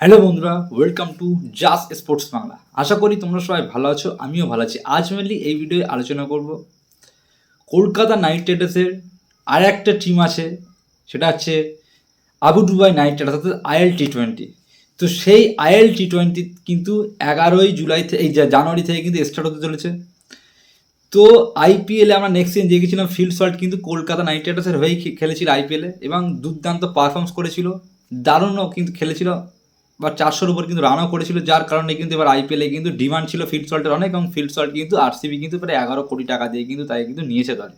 Hello বন্ধুরা welcome to Jas sports Bangla আশা করি তোমরা সবাই ভালো আছো, আমিও ভালো আছি। আজ মেনলি এই ভিডিওয়ে আলোচনা করব। কলকাতা নাইট রাইডার্সের আর একটা টিম আছে, সেটা হচ্ছে আবু দুবাই নাইট রাইডার্স অর্থাৎ আইএল টি টোয়েন্টি তো সেই আইএল টি টোয়েন্টি কিন্তু এগারোই জুলাই থেকে এই জানুয়ারি থেকে কিন্তু স্টার্ট হতে চলেছে। তো আইপিএলে আমরা নেক্সট দিন দেখেছিলাম ফিল্ড শট কিন্তু কলকাতা নাইট রাইডার্সের হয়েই খেলেছিল আইপিএলে এবং দুর্দান্ত পারফর্মস করেছিল। দারুণও কিন্তু খেলেছিল। বা চারশোর উপর কিন্তু রানও করেছিল, যার কারণে কিন্তু এবার আইপিএলে কিন্তু ডিমান্ড ছিল ফিল্ড সল্টের অনেক, এবং ফিল্ড সল্ট কিন্তু আরসিবি কিন্তু প্রায় এগারো কোটি টাকা দিয়ে কিন্তু তাই কিন্তু নিয়েছে দলে।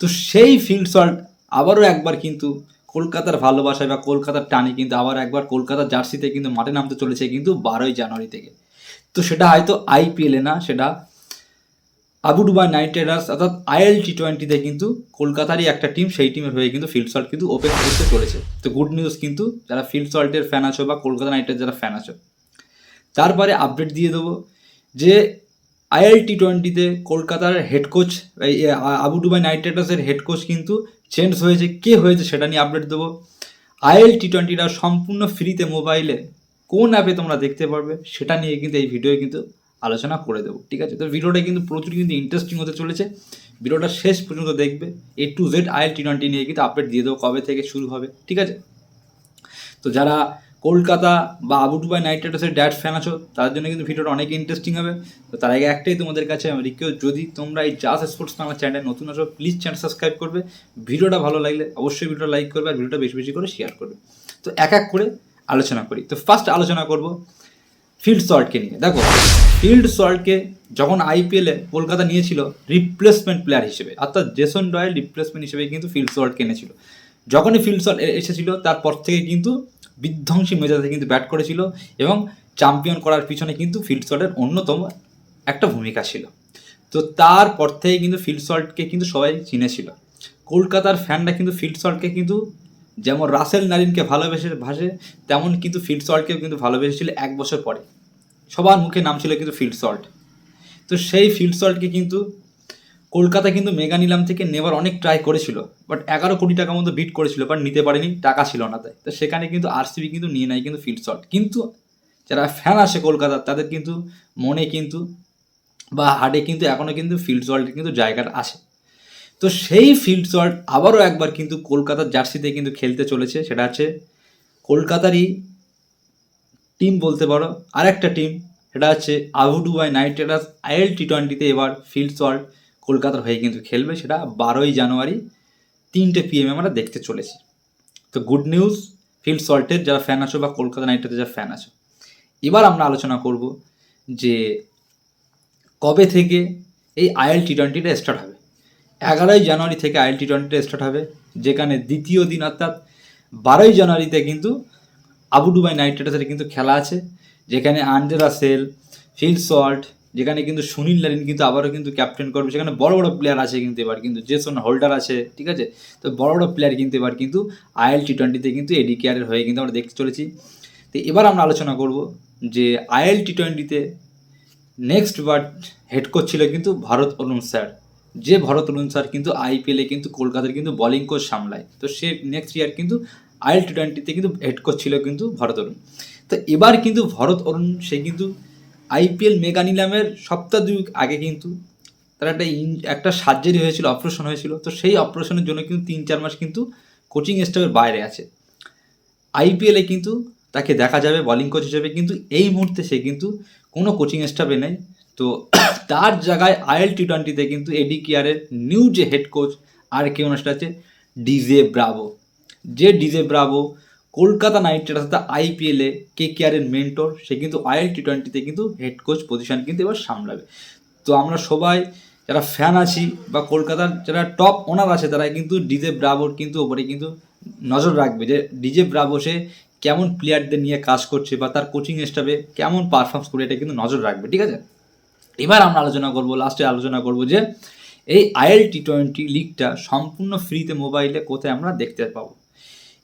তো সেই ফিল্ড সল্ট আবারও একবার কিন্তু কলকাতার ভালোবাসায় বা কলকাতার টানে কিন্তু আবার একবার কলকাতার জার্সিতে কিন্তু মাঠে নামতে চলেছে কিন্তু বারোই জানুয়ারি থেকে। তো সেটা হয়তো আইপিএলে না, সেটা আবু দুবাই নাইট রাইডার্স অর্থাৎ আইএল টি টোয়েন্টিতে কিন্তু কলকাতারই একটা টিম সেই টিমের হয়ে কিন্তু ফিল্ড সল্ট কিন্তু ওপেন করতে চলেছে তো গুড নিউজ কিন্তু যারা ফিল্ড সল্টের ফ্যান আছো বা কলকাতা নাইট রাইডার্স যারা ফ্যান আছো, তারপরে আপডেট দিয়ে দেবো যে আইএল টি টোয়েন্টিতে কলকাতার head coach Abu Dhabi Knight রাইডার্সের হেড কোচ কিন্তু চেঞ্জ হয়েছে। কে হয়েছে সেটা নিয়ে আপডেট দেবো। আইএল টি টোয়েন্টিটা সম্পূর্ণ ফ্রিতে মোবাইলে কোন অ্যাপে তোমরা দেখতে পারবে সেটা নিয়ে কিন্তু এই ভিডিও কিন্তু আলোচনা করে দেবো, ঠিক আছে? তো ভিডিওটা কিন্তু প্রচুর কিন্তু ইন্টারেস্টিং হতে চলেছে। ভিডিওটা শেষ পর্যন্ত দেখবে। A to Z IL T twenty নিয়ে কিন্তু আপডেট দিয়ে দেবো কবে থেকে শুরু হবে, ঠিক আছে? তো যারা কলকাতা বা আবু দুবাই নাইট রাইডার্সের ড্যাট ফ্যান আছো, তাদের জন্য কিন্তু ভিডিওটা অনেক ইন্টারেস্টিং হবে। তো তার আগে একটাই তোমাদের কাছে আমি রিকোয়েস্ট যদি তোমরা এই জাস স্পোর্টস বাংলা চ্যানেলে নতুন আসো প্লিজ চ্যানেল সাবস্ক্রাইব করবে। ভিডিওটা ভালো লাগলে অবশ্যই ভিডিওটা লাইক করবে আর ভিডিওটা বেশি বেশি করে শেয়ার করবে। তো এক এক করে আলোচনা করি। তো ফার্স্ট আলোচনা করব ফিল্ড শর্টকে নিয়ে। দেখো, ফিল্ড শর্টকে যখন আইপিএলে কলকাতা নিয়েছিল রিপ্লেসমেন্ট প্লেয়ার হিসেবে, অর্থাৎ জেসন ডয়েল রিপ্লেসমেন্ট হিসেবে কিন্তু ফিল্ড শর্ট কিনেছিল যখনই ফিল্ড শট এসেছিল, তারপর থেকে কিন্তু বিধ্বংসী মেজাজে কিন্তু ব্যাট করেছিল এবং চ্যাম্পিয়ন করার পিছনে কিন্তু ফিল্ড শটের অন্যতম একটা ভূমিকা ছিল। তো তারপর থেকে কিন্তু ফিল্ড শটকে কিন্তু সবাই চিনেছিল। কলকাতার ফ্যানরা কিন্তু ফিল্ড শটকে কিন্তু যেমন রাসেল নারিনকে ভালোবেসে ভাসে, তেমন কিন্তু ফিল্ড শটকেও কিন্তু ভালোবেসেছিল এক বছর পরে। সবার মুখে নাম ছিল কিন্তু ফিল্ড সল্ট। তো সেই ফিল্ড সল্টকে কিন্তু কলকাতা কিন্তু মেগা নিলাম থেকে নেবার অনেক ট্রাই করেছিল বাট এগারো কোটি টাকা মতো বিট করেছিল বাট নিতে পারেনি, টাকা ছিল না তাই। তো সেখানে কিন্তু আরসিবি কিন্তু নিয়ে নেয় কিন্তু ফিল্ড সল্ট। কিন্তু যারা ফ্যান আসে কলকাতার তাদের কিন্তু মনে কিন্তু বা হার্টে কিন্তু এখনও কিন্তু ফিল্ড সল্টের কিন্তু জায়গাটা আসে। তো সেই ফিল্ড সল্ট আবারও একবার কিন্তু কলকাতার জার্সিতে কিন্তু খেলতে চলেছে, সেটা হচ্ছে কলকাতারই টিম বলতে পারো। আরেকটা টিম সেটা হচ্ছে Abu Dhabi Knight Riders IL T টোয়েন্টিতে এবার ফিল্ড সল্ট কলকাতার হয়ে কিন্তু খেলবে, সেটা বারোই জানুয়ারি তিনটে পিএম আমরা দেখতে চলেছি। তো গুড নিউজ ফিল্ড সল্টের যারা ফ্যান আছো বা কলকাতা নাইট রাইডার্সের যারা ফ্যান আছো, এবার আমরা আলোচনা করব যে কবে থেকে এই আইএল টি টোয়েন্টিটা স্টার্ট হবে। এগারোই জানুয়ারি থেকে আইএল টি টোয়েন্টিটা স্টার্ট হবে, যেখানে দ্বিতীয় দিন অর্থাৎ বারোই জানুয়ারিতে কিন্তু আবু দুবাই নাইট রাইডার্সের কিন্তু খেলা আছে, যেখানে আন্ডে রাসেল, ফিল সল্ট যেখানে কিন্তু সুনীল লারিন কিন্তু আবারও কিন্তু ক্যাপ্টেন করবে, সেখানে বড় বড় প্লেয়ার আছে কিন্তু এবার কিন্তু, জেসন হোল্ডার আছে, ঠিক আছে? তো বড় বড় প্লেয়ার কিন্তু এবার কিন্তু আইএল টি টোয়েন্টিতে কিন্তু এডি কেয়ারের হয়ে কিন্তু আমরা দেখতে চলেছি। তো এবার আমরা আলোচনা করব যে আইএল টি টোয়েন্টিতে নেক্সট বার হেড কোচ ছিল কিন্তু ভারত অরুণ স্যার। যে ভরত অরুণ স্যার কিন্তু আইপিএলে কিন্তু কলকাতার কিন্তু বলিং কোচ সামলায়। তো সে নেক্সট ইয়ার কিন্তু আইএল টি টোয়েন্টিতে কিন্তু হেড কোচ ছিল কিন্তু ভরত অরুণ। তো এবার কিন্তু ভরত অরুণ, সে কিন্তু আইপিএল মেগা নিলামের সপ্তাহ দুই আগে কিন্তু তার একটা ইন- একটা সার্জারি হয়েছিল অপারেশন হয়েছিল। তো সেই অপারেশনের জন্য কিন্তু তিন চার মাস কিন্তু কোচিং স্টাফের বাইরে আছে। আইপিএলে কিন্তু তাকে দেখা যাবে বলিং কোচ হিসেবে। কিন্তু এই মুহূর্তে সে কিন্তু কোনো কোচিং স্টাফে নেই। তো তার জায়গায় আইএল টি টোয়েন্টিতে কিন্তু এডি কেয়ারের নিউ যে হেড কোচ আর কেউ না সেটা হচ্ছে ডিজে ব্রাভো যে DJ Bravo Kolkata Knight Riders অর্থাৎ আইপিএলে কে কেয়ারের মেন্টর সে কিন্তু আইএল টি টোয়েন্টিতে কিন্তু হেড কোচ পজিশন কিন্তু এবার সামলাবে। তো আমরা সবাই যারা ফ্যান আছি বা কলকাতার যারা টপ ওনার আছে তারা কিন্তু ডিজে ব্রাভোর কিন্তু ওপরে কিন্তু নজর রাখবে যে ডিজে ব্রাভো সে কেমন প্লেয়ারদের নিয়ে কাজ করছে বা তার কোচিং স্টাফে কেমন পারফর্মস করে, এটা কিন্তু নজর রাখবে, ঠিক আছে? এবার আমরা আলোচনা করব লাস্টে আলোচনা করব যে এই আইএল টি টোয়েন্টি লিগটা সম্পূর্ণ ফ্রিতে মোবাইলে কোথায় আমরা দেখতে পাবো?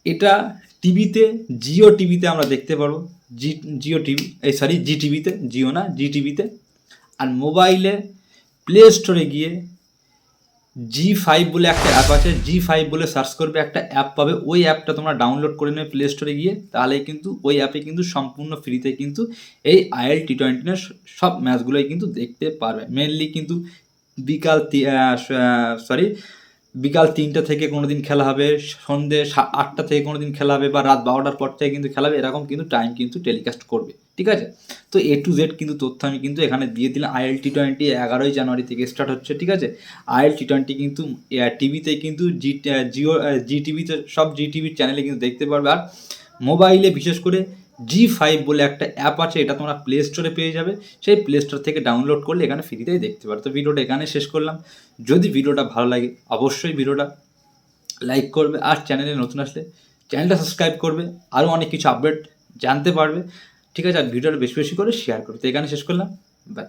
এটা টিভিতে, জিও টিভিতে আমরা দেখতে পারব জি, জিও টিভি, এই সরি জি টিভিতে, জিও না, জি টিভিতে। আর মোবাইলে প্লে স্টোরে গিয়ে জি ফাইভ বলে একটা অ্যাপ আছে জি ফাইভ বলে সার্চ করবে একটা অ্যাপ পাবে। ওই অ্যাপটা তোমরা ডাউনলোড করে নেবে প্লে স্টোরে গিয়ে, তাহলে কিন্তু ওই অ্যাপে কিন্তু সম্পূর্ণ ফ্রিতে কিন্তু এই আইএল টি টোয়েন্টিনের সব ম্যাচগুলোই কিন্তু দেখতে পারবে। মেনলি কিন্তু বিকাল সরি বিকাল তিনটা থেকে কোনো দিন খেলা হবে, সন্ধ্যে আটটা থেকে কোনো দিন খেলা হবে বা রাত বারোটার পর থেকে কিন্তু খেলা হবে, এরকম কিন্তু টাইম কিন্তু টেলিকাস্ট করবে, ঠিক আছে? তো এ টু জেড কিন্তু তথ্য আমি কিন্তু এখানে দিয়ে দিলাম আইএল টি টোয়েন্টি এগারোই জানুয়ারি থেকে স্টার্ট হচ্ছে, ঠিক আছে? আইএল টি টোয়েন্টি কিন্তু টিভিতে কিন্তু জি জিও জি টিভিতে সব জি টিভির চ্যানেলে কিন্তু দেখতে পারবে, আর মোবাইলে বিশেষ করে জি ফাইভ বলে একটা অ্যাপ আছে, এটা তোমরা প্লে স্টোরে পেয়ে যাবে। সেই প্লে স্টোর থেকে ডাউনলোড করলে এখানে ফ্রিতেই দেখতে পারো। তো ভিডিওটা এখানে শেষ করলাম। যদি ভিডিওটা ভালো লাগে, অবশ্যই ভিডিওটা লাইক করবে আর চ্যানেলে নতুন আসলে চ্যানেলটা সাবস্ক্রাইব করবে। আরও অনেক কিছু আপডেট জানতে পারবে। ঠিক আছে, আর ভিডিওটা বেশি বেশি করে শেয়ার করবে। তো এখানে শেষ করলাম। বাই